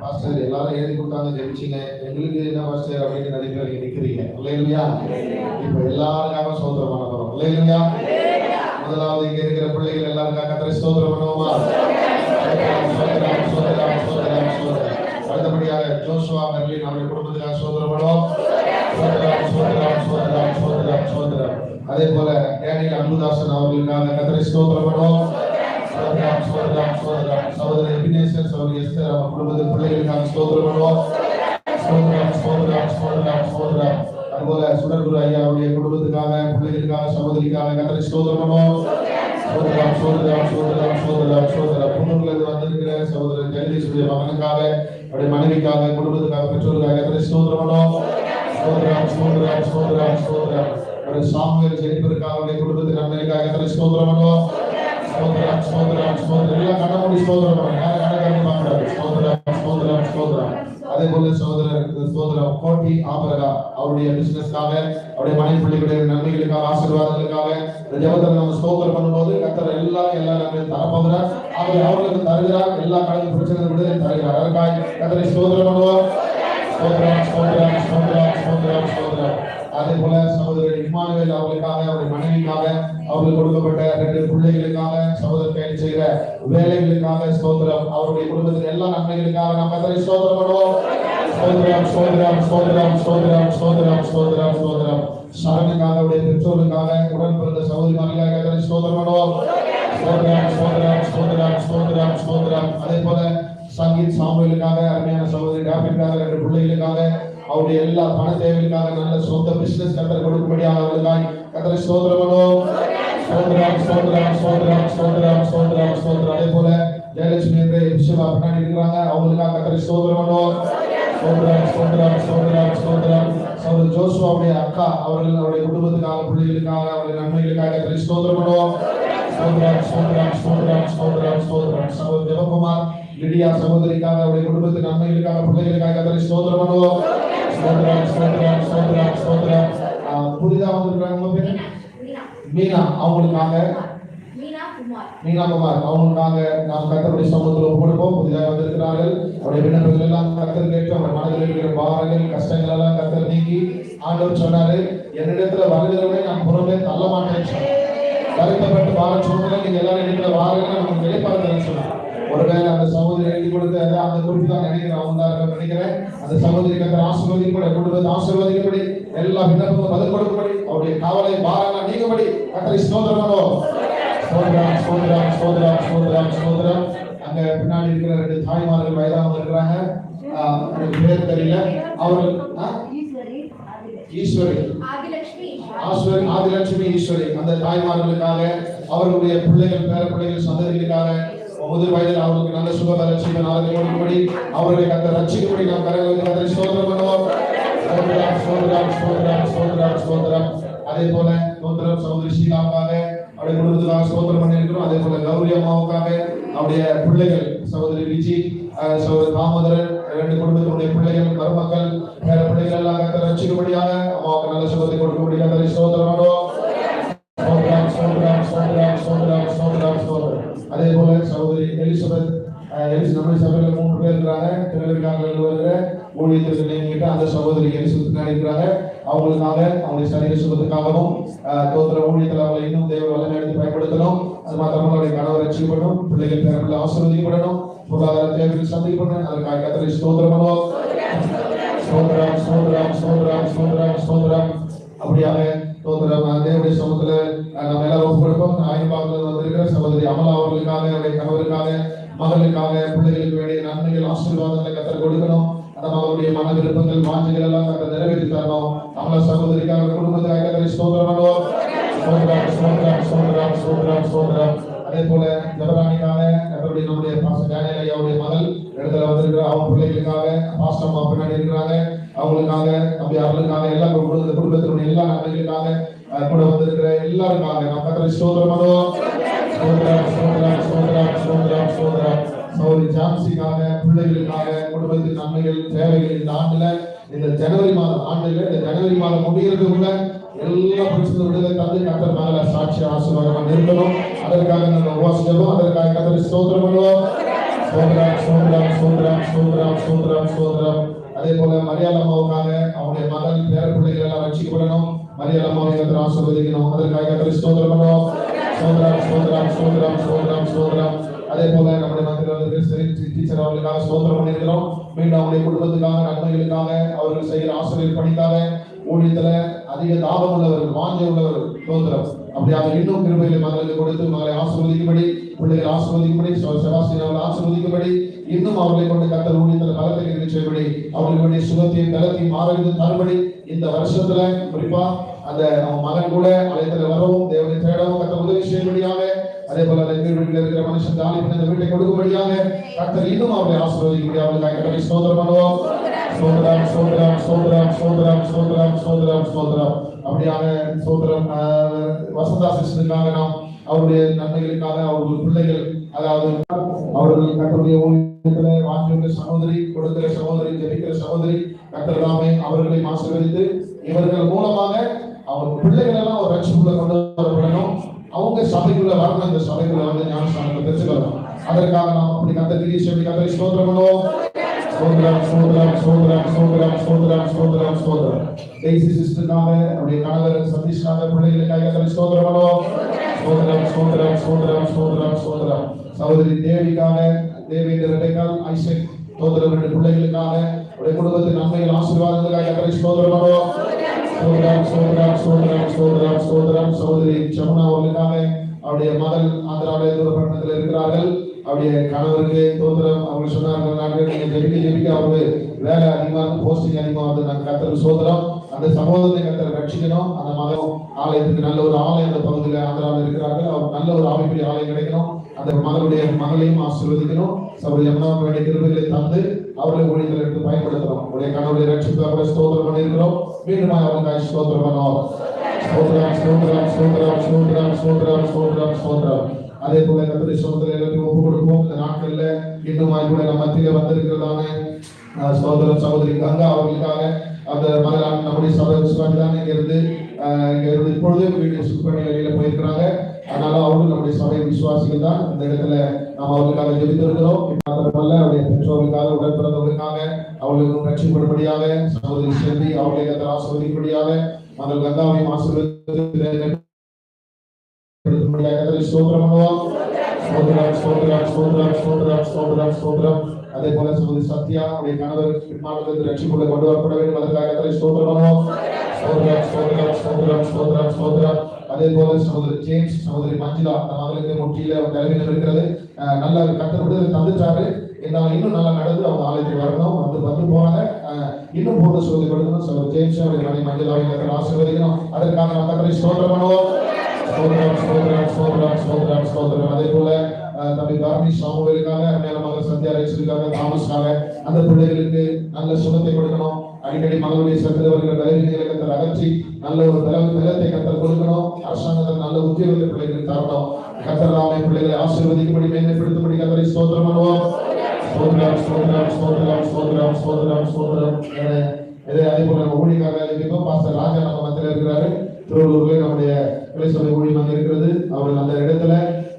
Pastor எல்லாரும் எழுதி கொடுத்தாங்க ஜெபிச்சிங்க. எங்களுக்கு என்ன பாஸ்டர் அப்படின்னு பேர் இங்க நிக்கிறீங்க. அல்லேலூயா. இப்ப எல்லாருக்காக ஸ்தோத்திரம் பண்ண போறோம். அல்லேலூயா. முதலாவது இங்க இருக்கிற பிள்ளைகள் எல்லாருக்காக கத்தரை ஸ்தோத்திரம் பண்ணுவோமா. அடுத்தபடியாக ஜோசுவா மெர்லின் அவருடைய குடும்பத்துக்காக ஸ்தோத்திரம் பண்ணுவோம். அதே போல டேனியல் அன்புதாசன் அவர்களுக்காக கத்தரை ஸ்தோத்திரம் பண்ணுவோம். ஸ்தோத்திரம், ஸ்தோத்திரம், ஸ்தோத்திரம். சகோதரர் எபினேசர், சகோதரி எஸ்தர் அவங்க குடும்பத்தின் பிள்ளைகளுக்கு நாங்கள் ஸ்தோத்திரம் பண்ணுவோம் ஸ்தோத்திரம், ஸ்தோத்திரம், ஸ்தோத்திரம், ஸ்தோத்திரம். அதுபோல சுடர்குரு ஐயா அவருடைய குடும்பத்துக்காக பிள்ளைகளுக்காக சகோதரிக்காக கத்தரை ஸ்தோத்திரம் பண்ணுவோம் சோதரம் சோதரம் சோதரம் சோதரம் சோதரம் பொண்ணுங்களுக்கு வந்திருக்கிற சகோதரர் ஜெகதீஷுடைய மகனுக்காக அவருடைய மனைவிக்காக குடும்பத்துக்காக பெற்றோருக்காக கத்தரை ஸ்தோத்திரம் பண்ணுவோம் ஸ்தோத்திரம், ஸ்தோத்திரம், ஸ்தோத்திரம், ஸ்தோத்திரம். ஒரு சாமுவேல் ஜெயிப்பதற்காக அவருடைய குடும்பத்தின் நன்மைக்காக கத்தரை ஸ்தோத்திரம் பண்ணுவோம் ஸ்தோத்ரம் ஸ்தோத்ரம் ஸ்தோத்ரம் எல்லாம் கண்ண மூடி ஸ்தோத்திரம் பண்ணுங்க. யாரும் கண்ணை திறந்து ஸ்தோத்ரம் ஸ்தோத்ரம் ஸ்தோத்ரம் அதே போல சகோதரர் சகோதரர் கோட்டி ஆபரகா அவருடைய பிசினஸ்க்காக அவருடைய மனைவி பிள்ளைகளுடைய நன்மைகளுக்காக ஆசீர்வாதங்களுக்காக இந்த ஜபத்தில் நம்ம ஸ்தோத்திரம் பண்ணும்போது கத்தர் எல்லாம் எல்லா நன்மையும் தரப்போகிறார் அவர் அவர்களுக்கு தருகிறார். எல்லா கடந்த பிரச்சனை விடுதலை தருகிறார். அதற்காக கத்தரை ஸ்தோத்திரம் பண்ணுவோம். அதே போல சகோதரர் இம்மானுவேல் அவர்களுக்காக அவருடைய மனைவிக்காக அவர்களுக்கு கொடுக்கப்பட்ட ரெண்டு பிள்ளைகளுக்காக சகோதரர் கையில் செய்கிற வேலைகளுக்காக சோதரம் அவருடைய குடும்பத்தின் எல்லா நன்மைகளுக்காக நாம் எத்தனை ஸ்தோத்திரம் பண்ணுவோம் சோதரம் சோதரம் சோதரம் சோதரம் சோதரம் சோதரம் ஸ்தோத்திரம். சரணுக்காக அவருடைய பெற்றோருக்காக உடன் பிறந்த சகோதரிமார்களுக்காக எத்தனை ஸ்தோத்திரம் பண்ணுவோம் சோதரம் சோதரம் சோதரம் சோதரம் ஸ்தோத்திரம். அதே போல சங்கீத் சாமுவேலுக்காக அருமையான சகோதரி டாபிற்காக ரெண்டு பிள்ளைகளுக்காக அவருடைய எல்லா பண தேவைகளுக்காக நல்ல சொந்த பிசினஸ் கத்தரை கொடுக்கும்படியாக அவர்களுக்காய் கத்தரை சோதரமனோ பண்ணுவோம். ஸ்தோத்திரம் ஸ்தோத்திரம் ஸ்தோத்திரம் ஸ்தோத்திரம் சோதரம் அதே போல ஜெயலட்சுமி என்ற விஷயமா பின்னாடி இருக்கிறாங்க. அவங்களுக்காக கத்தரை சோதரமனோ பண்ணுவோம். ஸ்தோத்திரம் ஸ்தோத்திரம் ஸ்தோத்திரம் ஸ்தோத்திரம். சகோதரி ஜோசுவாவுடைய அக்கா அவர்கள் அவருடைய குடும்பத்துக்காக பிள்ளைகளுக்காக அவருடைய நன்மைகளுக்காக கத்தரை சோதரமனோ பண்ணுவோம். ஸ்தோத்திரம் ஸ்தோத்திரம் ஸ்தோத்திரம் ஸ்தோத்திரம் ஸ்தோத்திரம். ஜெபகுமார் லிடியா சகோதரிக்காக அவருடைய குடும்பத்துக்கு நன்மைகளுக்காக பிள்ளைகளுக்காக அதனை ஸ்தோத்திரம் பண்ணுவோம். ஸ்தோத்திரம் ஸ்தோத்திரம் ஸ்தோத்திரம் ஸ்தோத்திரம். ஆஹ் வந்திருக்காங்க உங்க பேரு? மீனா. அவங்களுக்காக? மீனா குமார். அவங்களுக்காக நாம் கத்தருடைய சமூகத்தில் ஒப்புக்கொடுப்போம். புதிதாக வந்திருக்கிறார்கள். அவருடைய விண்ணப்பங்கள் எல்லாம் கத்தர் கேட்டு அவர் மனதில் இருக்கிற பாரங்கள் கஷ்டங்கள் எல்லாம் கத்தர் நீக்கி ஆண்டவர் சொன்னாரு. என்னிடத்துல வருகிறவனை நான் புறமே தள்ள மாட்டேன்னு சொன்னார். வருத்தப்பட்டு வார சூழ்நிலை நீங்க எல்லாரும் என்னிடத்துல வாருங்க நமக்கு வெளிப்பாடு சொன்னாங்க ஒருவேளை அந்த சகோதரி எழுதி கொடுத்த அந்த குறிப்பு தான் நினைக்கிறேன் அவங்க தான் நினைக்கிறேன். அந்த சகோதரி கத்தர் ஆசீர்வதிக்கப்படி குடும்பத்தை ஆசீர்வதிக்கப்படி எல்லா விண்ணப்பமும் பதில் கொடுக்கப்படி அவருடைய காவலை பாரங்கள் நீங்கபடி கத்தரை ஸ்தோத்திரம் பண்ணுவோம். ஸ்தோத்திரம் ஸ்தோத்திரம் ஸ்தோத்திரம் ஸ்தோத்திரம் அங்க பின்னாடி இருக்கிற ரெண்டு தாய்மார்கள் வயதானவங்க இருக்கிறாங்க. பேர் தெரியல. அவர்கள் ஈஸ்வரி. ஆதிலட்சுமி. ஈஸ்வரி ஆதிலட்சுமி ஈஸ்வரி. அந்த தாய்மார்களுக்காக அவர்களுடைய பிள்ளைகள் பேர பிள்ளைகள் சந்ததிகளுக்காக முதிர் வயதில் அவர்களுக்கு நல்ல சுப லட்சியம் நாளை கொடுக்கும்படி அவர்களை கத்த ரட்சிக்கும்படி நாம் கரங்களை கத்தரை ஸ்தோத்திரம் பண்ணுவோம். ஸ்தோத்திரம் ஸ்தோத்திரம் ஸ்தோத்திரம் ஸ்தோத்திரம் ஸ்தோத்திரம். அதே போல சோதரம் சகோதரி ஷீலாவுக்காக அவருடைய குடும்பத்துக்காக ஸ்தோத்திரம் பண்ணியிருக்கிறோம். அதே போல கௌரி அம்மாவுக்காக அவருடைய பிள்ளைகள் சகோதரி விஜி சகோதரி தாமோதரன் ரெண்டு குடும்பத்தினுடைய பிள்ளைகள் மருமக்கள் வேற பிள்ளைகள் எல்லாம் ரட்சிக்கும்படியாக அம்மாவுக்கு நல்ல சகோதரி கொடுக்கும்படியாக கத்தரை ஸ்தோத்திரம் பண்ணுவோம் ஸ்தோத்திரம் ஸ்தோத்திரம் ஸ்தோத்திரம் ஸ்தோத்திரம் ஸ்தோத்திரம் ஸ்தோத்திரம் அதே போல சகோதரி எலிசபெத் அஹ், எலிச நம்முடைய சபையில மூன்று பேர் இருக்கிறாங்க திருவிழாக்கள் வருகிற ஊழியத்திற்கு நியமிக்கிட்ட அந்த சகோதரி எலிசபெத் பின்னாடி இருக்கிறாங்க அவங்களுக்காக அவங்களுடைய சரீர சுகத்துக்காகவும் அஹ், தோத்திர ஊழியத்தில் அவங்களை இன்னும் தேவ வல்லமை எடுத்து பயன்படுத்தணும் அது மாத்திரமல்ல அவருடைய கணவர் ரட்சிக்கப்படணும் பிள்ளைகள் பேரப்பிள்ளை ஆசீர்வதிக்கப்படணும் பொருளாதார தேவைகள் சந்திக்கப்படணும் அதற்காக கத்தரை ஸ்தோத்திரம் பண்ணுவோம் ஸ்தோத்திரம் ஸ்தோத்திரம் ஸ்தோத்திரம் ஸ்தோத்திரம் ஸ்தோத்திரம் அப்படியாக ஸ்தோத்திரம் அஹ் தேவனுடைய நம்ம எல்லாரும் ஒப்புக்கொடுப்போம். ஆயின் ஆயிரப்பாக்கில் வந்திருக்கிற சகோதரி அமலா அவர்களுக்காக அவருடைய கணவருக்காக மகளுக்காக பிள்ளைகளுக்கு வேண்டிய நன்மைகள் ஆசீர்வாதங்களை கத்தர் கொடுக்கணும். நம்ம அவருடைய மன விருப்பங்கள் வாஞ்சைகள் எல்லாம் கத்தர் நிறைவேற்றி தரணும். அமலா சகோதரிக்காக குடும்பத்துக்காக கத்தரை ஸ்தோத்திரம் பண்ணுவோம். ஸ்தோத்திரம் ஸ்தோத்திரம் ஸ்தோத்திரம் ஸ்தோத்திரம் ஸ்தோத்திரம். அதே போல ஜபராணிக்காக கத்தருடைய நம்முடைய ஐயாவுடைய மகள் இடத்துல வந்திருக்கிற அவங்க பிள்ளைகளுக்காக பாஸ்டர் அம்மா பின்னாடி இருக்கிறாங்க. அவங்களுக்காக அப்படி அவர்களுக்காக எல்லா குடும்ப குடும்பத்தினுடைய எல்லா நன்மைகளுக்காக கூட வந்திருக்கிற எல்லாருக்காக நம்ம கத்திர ஸ்தோத்திரம் பண்ணுவோம் ஸ்தோத்திரம் ஸ்தோத்திரம் ஸ்தோத்திரம் ஸ்தோத்திரம் சௌரி ஜான்சிக்காக பிள்ளைகளுக்காக குடும்பத்தின் நன்மைகள் தேவைகள் இந்த ஆண்டுல இந்த ஜனவரி மாதம் ஆண்டுல இந்த ஜனவரி மாதம் முடிகிறதுக்குள்ள எல்லா பிரச்சனை விடுதலை தந்து கத்தர் மேல சாட்சி ஆசீர்வாதமா இருக்கணும் அதற்காக நம்ம உபவாசிக்கிறோம். அதற்காக கத்தரை ஸ்தோத்திரம் பண்ணுவோம் ஸ்தோத்திரம் ஸ்தோத்திரம் ஸ்தோத்திரம் ஸ்தோத்திரம் ஸ்தோத்திரம் ஸ்தோத்திரம். அதே போல மரியாதை அம்மாவுக்காக அவருடைய மகன் பேர பிள்ளைகள் எல்லாம் ரட்சிக்கப்படணும். மரியாதை அம்மாவை கத்தர் ஆசீர்வதிக்கணும். அதற்காக கத்தரை ஸ்தோத்திரம் பண்ணுவோம். ஸ்தோத்திரம் ஸ்தோத்திரம் ஸ்தோத்திரம் ஸ்தோத்திரம் ஸ்தோத்திரம். அதே போல நம்முடைய மத்தியில் சரி டீச்சர் அவர்களுக்காக ஸ்தோத்திரம் பண்ணியிருக்கிறோம். மீண்டும் அவருடைய குடும்பத்துக்காக நன்மைகளுக்காக அவர்கள் செய்கிற ஆசிரியர் பணிக்காக ஊழியத்துல அதிக தாபம் உள்ளவர்கள் வாஞ்ச உள்ளவர்கள் ஸ்தோத்திரம். அப்படியாக இன்னும் கிருபையில மகளுக்கு கொடுத்து மகளை ஆசீர்வதிக்கும்படி பிள்ளைகள் ஆசீர்வதிக்கும்படி செ- செபாஸ்டியன் அவர்கள் ஆசீர்வதிக்கும்படி இன்னும் அவர்களை கொண்டு கத்தர் ஊழியத்தில் பலத்தை கிடைக்க செய்யும்படி அவர்களுக்கு வேண்டிய சுகத்தையும் பலத்தையும் ஆரோக்கியம் தரும்படி இந்த வருஷத்துல குறிப்பா அந்த அவன் மகன் கூட அழைத்துல வரவும் தேவனை தேடவும் கத்த உதவி செய்யும்படியாக அதே போல அந்த வீட்டில் இருக்கிற மனுஷன் தாலி அந்த வீட்டை கொடுக்கும்படியாக கத்தர் இன்னும் அவர்களை ஆசீர்வதிக்கும்படி அவர்களுக்காக கத்தரை ஸ்தோத்திரம் பண்ணுவோம் ஸ்தோத்திரம் ஸ்தோத்திரம் ஸ்தோத்திரம் ஸ்தோத்திரம் ஸ்தோத்திரம் ஸ்தோத்திரம் ஸ்தோத்திரம் அப்படியான சோதரன் வசந்தா சிஸ்டருக்காக நாம் அவருடைய நன்மைகளுக்காக அவருடைய பிள்ளைகள் அதாவது அவர்கள் கத்தருடைய ஊழியத்துல வாங்கியுள்ள சகோதரி கொடுக்கிற சகோதரி ஜெபிக்கிற சகோதரி கத்தர் தாமே அவர்களை ஆசீர்வதித்து இவர்கள் மூலமாக அவர் பிள்ளைகள் எல்லாம் ஒரு ரட்சிப்புள்ள கொண்டு வரப்படணும். அவங்க சபைக்குள்ள வரணும். இந்த சபைக்குள்ள வந்து ஞானஸ்தானத்தை தெரிஞ்சுக்கலாம் அதற்காக நாம் அப்படி கத்தரி அப்படி கத்தரை ஸ்தோத்திரம் பண்ணுவோம். சோதரம் சோதரம் சோதரம் சோதரம் சோதரம் சோதரம் ஸ்தோத்திரம் டெய்ஸி சிஸ்டருக்காக அவருடைய கணவர் சதீஷ்காக பிள்ளைகளுக்காக கத்தரை சோதரம் சோதரம் சோதரம் சோதரம் சோதரம் ஸ்தோத்திரம் சகோதரி தேவிக்காக தேவேந்திர ரெட்டைக்கால் ஐசக் சோதரம் ரெண்டு பிள்ளைகளுக்காக அவருடைய குடும்பத்தின் நன்மைகள் ஆசீர்வாதங்களுக்காக கத்தரை சோதரம் சோதரம் சோதரம் சோதரம் சோதரம் சோதரம் சகோதரி ஜமுனா அவர்களுக்காக அவருடைய மகள் ஆந்திராவிலே தூரப்பட்டணத்தில் இருக்கிறார்கள் அவருடைய கணவருக்கு தோத்திரம் அவங்க சொன்னார்கள் நாங்கள் நீங்க ஜெபிக்க ஜெபிக்க அவரு வேலை அதிகமாக இருக்கு போஸ்டிங் அதிகமாக வந்து நாங்கள் கத்தர் சோதரம் அந்த சகோதரத்தை கத்தரை ரட்சிக்கணும். அந்த மதம் ஆலயத்துக்கு நல்ல ஒரு ஆலயம் அந்த பகுதியில் ஆந்திராவில் இருக்கிறார்கள். அவர் நல்ல ஒரு ஆவிக்குரிய ஆலயம் கிடைக்கணும். அந்த மகளுடைய மகளையும் ஆசீர்வதிக்கணும். சபரி அம்மாவுக்கு வேண்டிய கிருபைகளை தந்து அவர்களை ஊழியத்தில் எடுத்து பயன்படுத்தணும். உடைய கணவருடைய ரட்சிப்புக்காக ஸ்தோத்திரம் பண்ணியிருக்கிறோம். மீண்டும் அவங்க ஸ்தோத்திரம் பண்ணுவோம். ஸ்தோத்திரம் ஸ்தோத்திரம் ஸ்தோத்திரம் ஸ்தோத்திரம் ஸ்தோத்திரம் ஸ்தோத்திரம் ஸ்தோத்திரம். அதே போல கத்திரி சோதனை எல்லாத்தையும் ஒப்பு கொடுப்போம். இந்த நாட்கள்ல இன்னும் கூட நம்ம மத்தியில வந்திருக்கிறதான சோதர சகோதரன் சகோதரி கங்கா அவர்களுக்காக அந்த மகளான நம்முடைய சபை விசுவாசி தான் இங்க இருந்து இங்க இருந்து இப்பொழுதே வீடு ஷிஃப்ட் பண்ணி வெளியில போயிருக்கிறாங்க. அதனால அவர்கள் நம்முடைய சபை விசுவாசிகள் தான் இந்த இடத்துல நாம் அவர்களுக்காக ஜெபித்திருக்கிறோம். மாத்திரமல்ல அவருடைய பெற்றோர்களுக்காக உடன்பிறந்தவர்களுக்காக அவர்களுக்கும் ரட்சிப்படும்படியாக சகோதரி செல்வி அவர்களை கத்தர் ஆசிர்வதிக்கும்படியாக மகள் கங்காவையும் ஆசீர்வதித்து கத்தரை ஸ்தோத்திரம் பண்ணுவோம் ஸ்தோத்திரம் ஸ்தோத்திரம் ஸ்தோத்திரம் ஸ்தோத்திரம் ஸ்தோத்திரம் ஸ்தோத்திரம் அதே போல சகோதரி சத்யா அவருடைய கணவர் பின்மாற்றத்திலிருந்து ரட்சிப்புள்ள கொண்டு வரப்பட வேண்டும் அதற்காக கத்தரை ஸ்தோத்திரம் பண்ணுவோம் ஸ்தோத்திரம் ஸ்தோத்திரம் ஸ்தோத்திரம் ஸ்தோத்திரம் ஸ்தோத்திரம் அதே போல சகோதரி ஜேம்ஸ் சகோதரி மஞ்சுளா அந்த மகளுக்கு முட்டியில தலைமையில் இருக்கிறது நல்ல கத்தர் விடுதலை தந்துட்டாரு இருந்தாலும் இன்னும் நல்லா நடந்து அவங்க ஆலயத்துக்கு வரணும் வந்து வந்து போனாங்க இன்னும் போட்டு சொல்லி கொடுக்கணும் சகோதரி ஜேம்ஸ் அவருடைய மனை மஞ்சுளாவை கத்தர் ஆசீர்வதிக்கணும் அதற்காக நம்ம கத்தரை ஸ்தோத்திரம் பண்ணுவோம் ஸ்தோத்திரம் ஸ்தோத்திரம் ஸ்தோத்திரம் ஸ்தோத்திரம் அதே போல தம்பி தாரணி சாமுவேலுக்காக அருமையான மகள் சத்யா தாமஸ்க்காக அந்த பிள்ளைகளுக்கு நல்ல சுகத்தை கொடுக்கணும். அடிக்கடி மகளுடைய சத்துல வருகிற பலவீனங்களை கத்தர் அகற்றி நல்ல ஒரு பல பலத்தை கத்தர் கொடுக்கணும். அரசாங்கத்தில் நல்ல உத்தியோகத்தை பிள்ளைகளுக்கு தரணும். கத்தர் ராமை பிள்ளைகளை ஆசீர்வதிக்கும்படி மேன்மைப்படுத்தும்படி கத்தரை ஸ்தோத்திரம் பண்ணுவோம். ஸ்தோத்திரம் ஸ்தோத்திரம் ஸ்தோத்திரம் ஸ்தோத்திரம் ஸ்தோத்திரம் ஸ்தோத்திரம் இதே அதே போல நம்ம பாஸ்டர் ராஜா நம்ம மத்தியில் இருக்கிறாரு. திருவள்ளூர்ல நம்முடைய கிளைசபை ஊழியம் அங்க இருக்கிறது. அவர் அந்த இடத்துல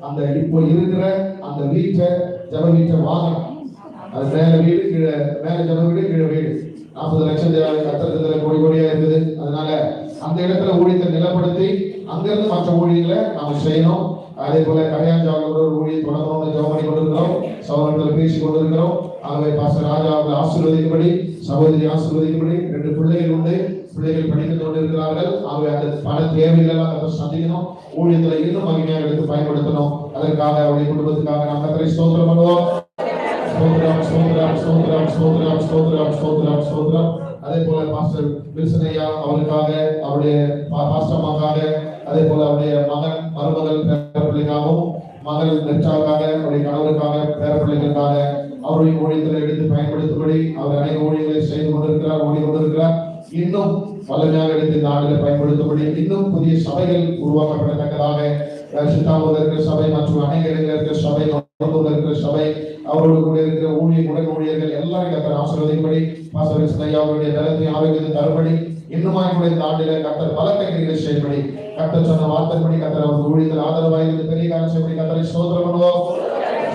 அந்த இப்போ இருக்கிற அந்த வீட்டை ஜப வீட்டை வாங்கணும். அது மேல வீடு கீழே மேல ஜப வீடு கீழே வீடு. நாற்பது லட்சம் தேவை கத்திரத்துல கோடி கோடியா இருக்குது. அதனால அந்த இடத்துல ஊழியத்தை நிலப்படுத்தி அங்கிருந்து மற்ற ஊழியர்களை நாம செய்யணும். அதே போல கரையாஞ்சாவோட ஒரு ஊழியை தொடங்கணும்னு ஜெபம் பண்ணி கொண்டிருக்கிறோம். சகோதரத்தில் பேசி கொண்டிருக்கிறோம். ஆகவே பாச ராஜா அவர்கள் ஆசீர்வதிக்கும்படி சகோதரி ஆசீர்வதிக்கும்படி ரெண்டு பிள்ளைகள் உண்டு. பிள்ளைகள் கொண்டு கொண்டிருக்கிறார்கள். ஆகவே அந்த பல தேவைகள் எல்லாம் கத்தர் சந்திக்கணும். ஊழியத்துல இன்னும் மகிமையாக எடுத்து பயன்படுத்தணும். அதற்காக அவருடைய குடும்பத்துக்காக நாம் கத்தரை ஸ்தோத்திரம் பண்ணுவோம். ஸ்தோத்திரம் ஸ்தோத்திரம் ஸ்தோத்திரம் ஸ்தோத்திரம் ஸ்தோத்திரம் ஸ்தோத்திரம் ஸ்தோத்திரம். அதே போல மாஸ்டர் வில்சன் ஐயா அவருக்காக அவருடைய பா- பாஸ்டர் அம்மாக்காக அதே போல அவருடைய மகன் மருமகள் பேரப்பிள்ளைக்காகவும் மகள் நெற்றாவுக்காக அவருடைய கணவருக்காக பேர பிள்ளைகளுக்காக அவருடைய ஊழியத்தில் எடுத்து பயன்படுத்தும்படி அவர் அனைத்து ஊழியர்களை செய்து கொண்டிருக்கிறார் ஓடி கொண்டிருக்கிறார் இன்னும் வல்லமையாக எடுத்து இந்த ஆண்டில் பயன்படுத்தும்படி இன்னும் புதிய சபைகள் உருவாக்கப்படத்தக்கதாக அஹ், இருக்கிற சபை மற்றும் அநேக இருக்கிற சபை நொறுங்கூர்ல இருக்கிற சபை அவரோடு கூட இருக்கிற ஊழிய உடன் ஊழியர்கள் எல்லாரும் கத்தர் ஆசீர்வதிப்படி பாசவர் சின்னையா அவருடைய பலத்தை ஆரோக்கியத்தை தரும்படி இன்னுமாய் கூட இந்த ஆண்டில கத்தர் பல கைகளை செய்யும்படி கத்தர் சொன்ன வார்த்தைப்படி கத்தர் அவர் ஊழியத்தில் ஆதரவாய் இருந்து பெரிய காரணம் செய்யப்படி கத்தரை சோதரம் பண்ணுவோம்.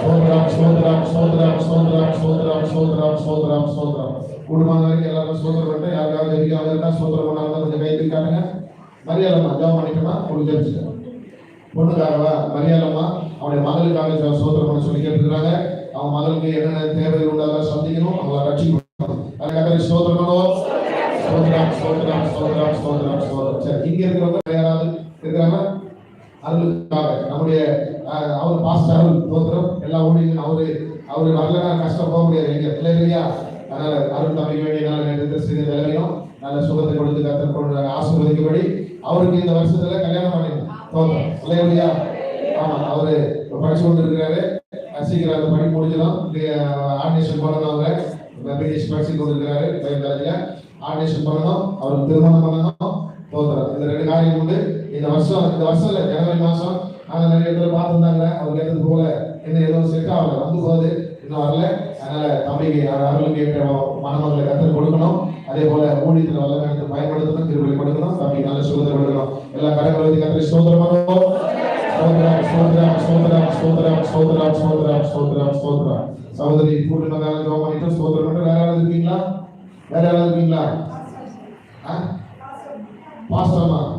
சோதரம் சோதரம் சோதரம் சோதரம் சோதரம் சோதரம் சோதரம் சோதரம் குடும்பம் வரைக்கும் எல்லாரும் சோதனை பண்ணிட்டு யாருக்காவது ஜெபிக்காம இருந்தால் சோதனை பண்ணாங்க கொஞ்சம் கைது காட்டுங்க. மரியாதைமா ஜெபம் பண்ணிக்கமா உங்களுக்கு பொண்ணுக்காகவா மரியாதைமா அவனுடைய மகளுக்காக சோதனை பண்ண சொல்லி கேட்டுக்கிறாங்க அவன் மகளுக்கு என்னென்ன தேவைகள் உண்டு அதெல்லாம் சந்திக்கணும். அவங்கள ரட்சிக்கணும். அதுக்காக சோதனை பண்ணுவோம் சோதனம் சோதனம் சோதனம் சோதனம் சோதனம் சரி இங்க இருக்கிறவங்க யாராவது இருக்கிறாங்க? அருளுக்காக நம்முடைய அவர் பாஸ்டர் அருள் தோத்திரம் எல்லா ஊழியர்களும் அவரு அவரு வரலன்னா கஷ்டம் போக முடியாது. எங்க இல்லை இல்லையா? அதனால அருள் தம்பி வேண்டிய நாள் நேரத்தில் சிறிது நிலைமையும் நல்ல சுகத்தை கொடுத்து கத்தர் கொண்டு ஆசீர்வதிக்கும்படி அவருக்கு இந்த வருஷத்துல கல்யாணம் பண்ணிடணும் இல்லையா? ஆமா அவரு படிச்சு கொண்டு இருக்கிறாரு சீக்கிரம் அந்த படி முடிஞ்சிடும். ஆர்டினேஷன் பண்ணணும் அவங்க பிடிஎஸ் படிச்சு கொண்டு இருக்கிறாரு பயன்தாரியா ஆர்டினேஷன் பண்ணணும். அவருக்கு திருமணம் பண்ணணும். தோத்திரம் இந்த ரெண்டு காரியம் உண்டு. இந்த வருஷம் இந்த வருஷம் இல்லை ஜனவரி மாசம். நாங்க நிறைய பேர் பார்த்துருந்தாங்க. அவங்க கேட்டது போல என்ன எதுவும் செட் ஆகல. வந்து போகுது. இன்னும் வரல அதனால தம்பிக்கு யாராலும் ஏற்ற மணமகளை கத்தல் கொடுக்கணும். அதே போல ஊழியத்தில் வல்லமைக்கு பயன்படுத்தணும் திருவிழி கொடுக்கணும் தம்பிக்கு நல்ல சுதந்திரம் கொடுக்கணும். எல்லா கரங்களை கத்திரி சோதரம் சோதரம் சோதரம் சோதரம் சோதரம் சோதரம் சோதரம் சோதரம் சோதரம் சகோதரி. கூட்டு ஜோம் பண்ணிட்டு சோதரம் வேற யாராவது இருக்கீங்களா? வேற யாராவது இருக்கீங்களா? ஆ?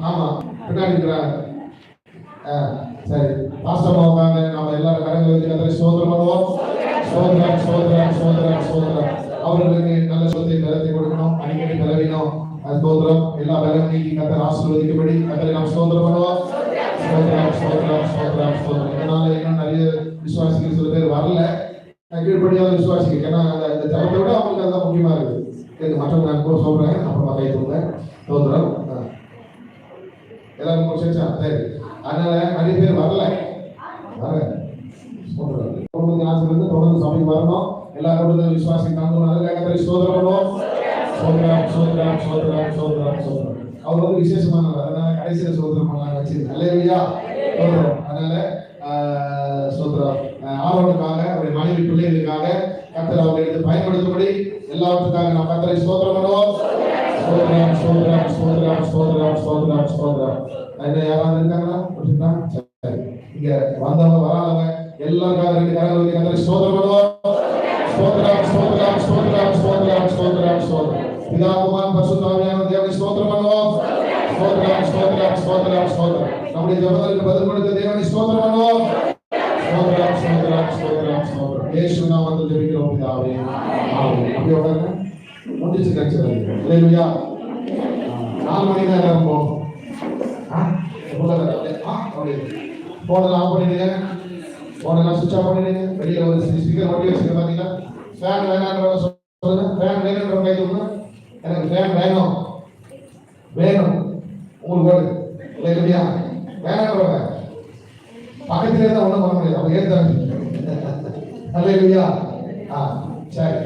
ஆமா. பின்னாடி இருக்கிறாங்க. ஆ, சரி. பாஸ்டர்மாவுக்காக நாம எல்லாரும் கரங்களை வச்சு கத்தரை சோதரம் பண்ணுவோம். சோதரம் சோதரம் சோதரம் சோதரம் அவர்களுக்கு நல்ல சொத்தை பலத்தை கொடுக்கணும். அடிக்கடி பலவீனம் சோதரம் எல்லா பலம் நீக்கி கத்தர் ஆசீர்வதிக்கும்படி கத்தரை நாம் சோதரம் பண்ணுவோம். சோதரம் சோதரம் சோதரம் சோதரம் இதனால இன்னும் நிறைய விசுவாசிகள் சில பேர் வரல. கீழ்படியாத விசுவாசிகள். ஏன்னா அந்த இந்த ஜபத்தை விட அவங்களுக்கு அதுதான் முக்கியமா இருக்குது எனக்கு மற்றவங்க நான் கூட சொல்றேன். அப்புறமா கை தூங்க. சோதரம் எல்லாருக்கும் எல்லாரும் சரி அதனால நிறைய பேர் வரல. வர குடும்பத்தின் ஆசிரியர் தொடர்ந்து சபைக்கு வரணும். எல்லா குடும்பத்திலும் விசுவாசி கலந்து அதுக்காக சோதரம் பண்ணுவோம். சோதரம் சோதரம் சோதரம் சோதரம் சோதரம் அவர் வந்து விசேஷமானவர் அதனால கடைசியில சோதரம் பண்ணலாம் வச்சிருக்கேன் இல்லையா சோதரம் அதனால சோதரம் ஆஹ், அவருடைய மனைவி பிள்ளைகளுக்காக கத்தர் அவரை எடுத்து பயன்படுத்தும்படி எல்லாவற்றுக்காக நாம் கத்தரை சோதரம் பண்ணுவோம். சோதரம் சோதரம் சோதரம் சோதரம் சோதரம் சோதரம் அதுல யாராவது இருக்காங்களா? சரி. இங்க வந்தவங்க வராதவங்க ಎಲ್ಲರ ಕಾಲದಲ್ಲಿ ಕಾಲದಲ್ಲಿ ಅಂದರೆ ಸ್ತೋತ್ರಗಳು ಸ್ತೋತ್ರ ಸ್ತೋತ್ರ ಸ್ತೋತ್ರ ಸ್ತೋತ್ರ ಸ್ತೋತ್ರ ಸ್ತೋತ್ರ ಪಿತಾ ಕುಮಾರ್ ಪರಶುದ್ಧಾವಿಯಾನ ದೇವನಿಗೆ ಸ್ತೋತ್ರಗಳು ಸ್ತೋತ್ರ ಸ್ತೋತ್ರ ಸ್ತೋತ್ರ ಸ್ತೋತ್ರ நம்முடைய ஜபத்திற்கு பதில் கொடுத்த தேவனின் ஸ்தோத்திரமோ ஸ்தோத்திரம் ஸ்தோத்திரம் ஸ்தோத்திரம் ஸ்தோத்திரம். இயேசு நாமத்தில் ஜெபிக்கிறோம் பிதாவே. ஆமென். அப்படியே உடனே முடிச்சு கட்சி ஹalleluya. நாலு மணி நேரம் போ ஆ போடலாம் போனெல்லாம் சுவிட்ச் ஆஃப் பண்ணிடுங்க வெளியில் வந்து ஸ்பீக்கர் ஒட்டி வச்சுக்க பார்த்தீங்கன்னா ஃபேன் வேணான்றவங்க சொல்லுங்க. ஃபேன் வேணுன்றவங்க கை தூங்க எனக்கு ஃபேன் வேணும். வேணும். உங்களுக்கு ஓடு. இல்லை இல்லையா? வேணான்றவங்க பக்கத்திலே தான் ஒன்றும் பண்ண முடியாது. அவங்க ஏற்றாங்க நல்ல இல்லையா? ஆ சரி.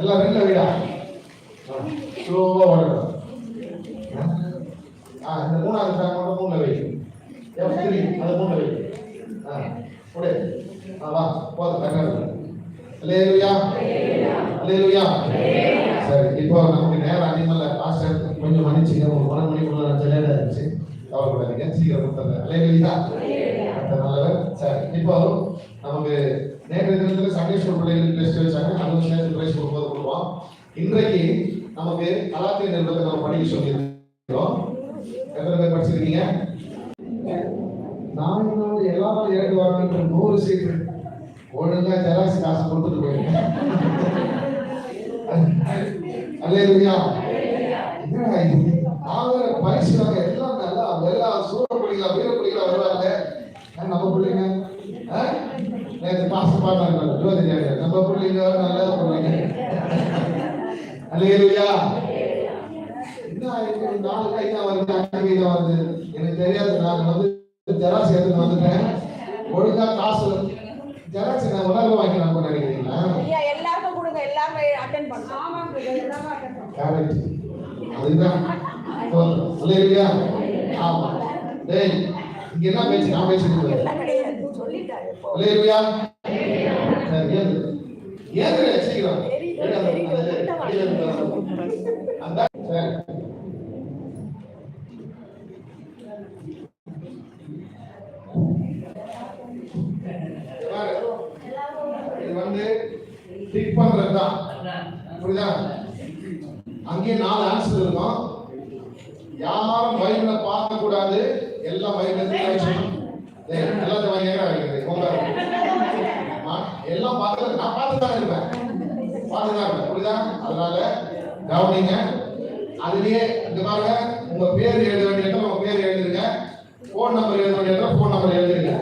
எல்லாம் ரெண்டு வீடா. ஸ்லோவாக ஓடணும் ஆ இந்த மூணாவது ஃபேன் மட்டும் மூணுல வை எஃப் த்ரீ அது மூணுல வை ஆ கொடு ஆ வா அல்லேலூயா. அல்லேலூயா. சரி இப்போ நமக்கு நேரம் அதிகமாக லாஸ்ட் கொஞ்சம் மன்னிச்சுங்க. ஒரு ஒன்றரை மணிக்குள்ள நான் இருந்துச்சு கவலைப்படாதீங்க. சீக்கிரம் கொடுத்துருங்க அல்லேலூயா. அந்த நல்லவர். சரி இப்போ நமக்கு நேற்று தினத்தில் சண்டே பிள்ளைகளுக்கு டெஸ்ட் வச்சாங்க. அதுவும் சேர்த்து பிரைஸ் கொடுக்கும்போது கொடுப்போம் இன்றைக்கு நமக்கு கலாத்திய நிறுவனத்தை நம்ம படிக்க சொல்லியிருக்கிறோம். எத்தனை பேர் படிச்சிருக்கீங்க? நான் இன்னும் எல்லாரும் ஏழுவாங்க நூறு சீட்டு. ஒழுங்கா ஜெராக்ஸ் காசு கொடுத்துட்டு போயிருக்கேன் அல்லேலூயா. என்னடா இது? அவங்க பரிசு வாங்க எல்லாம் நல்லா எல்லா சூழ பிள்ளைங்களா வீர பிள்ளைங்களா வருவாங்க நம்ம பிள்ளைங்க? ஆ? நேத்து பாஸ்டர் பார்த்தாங்க ஜோதிஜாங்க நம்ம பிள்ளைங்க நல்ல பிள்ளைங்க அல்லேலூயா. என்ன இது நாலு கை தான் வருது அஞ்சு கை தான் வருது. எனக்கு தெரியாது நான் வந்து ஜெராக்ஸ் எடுத்துட்டு வந்துட்டேன். ஒழுங்கா காசு ஜெராக்ஸ் நான் உணர்வு வாங்கி நம்ம நினைக்கிறீங்களா ஐயா எல்லாருக்கும் கொடுங்க எல்லாமே அட்டென்ட் பண்ணுங்க. ஆமாங்க எல்லாமே அட்டென்ட் பண்ணுங்க. கரெக்ட் அதுதான். அல்லேலூயா ஆமா. டேய் இங்க என்ன பேச்சு? நான் பேசிட்டு எல்லாம் கிடையாது சொல்லிட்டாரு அல்லேலூயா ஏறு ஏறு சீக்கிரம். அந்த- தெரியுது. அந்த- அடியில இருந்து அந்த சரி பாரு. இது வந்து டிக் பண்றது தான் புரியுதா? அங்கே நாலு ஆன்சர் இருக்கும். யாரும் பைபிள பார்க்க கூடாது. எல்லாம் பைபிள் எல்லாத்தையும் வாங்கி எல்லாம் பார்த்து நான் பார்த்து தான் இருப்பேன். பார்த்து தான் இருப்பேன். புரியுதா? அதனால கவனிங்க. அதுலயே இந்த பாருங்க. உங்க பேர் எழுத வேண்டிய இடத்துல உங்க பேர் எழுதுங்க ஃபோன் நம்பர் எழுத வேண்டிய இடத்துல ஃபோன் நம்பர் எழுதுங்க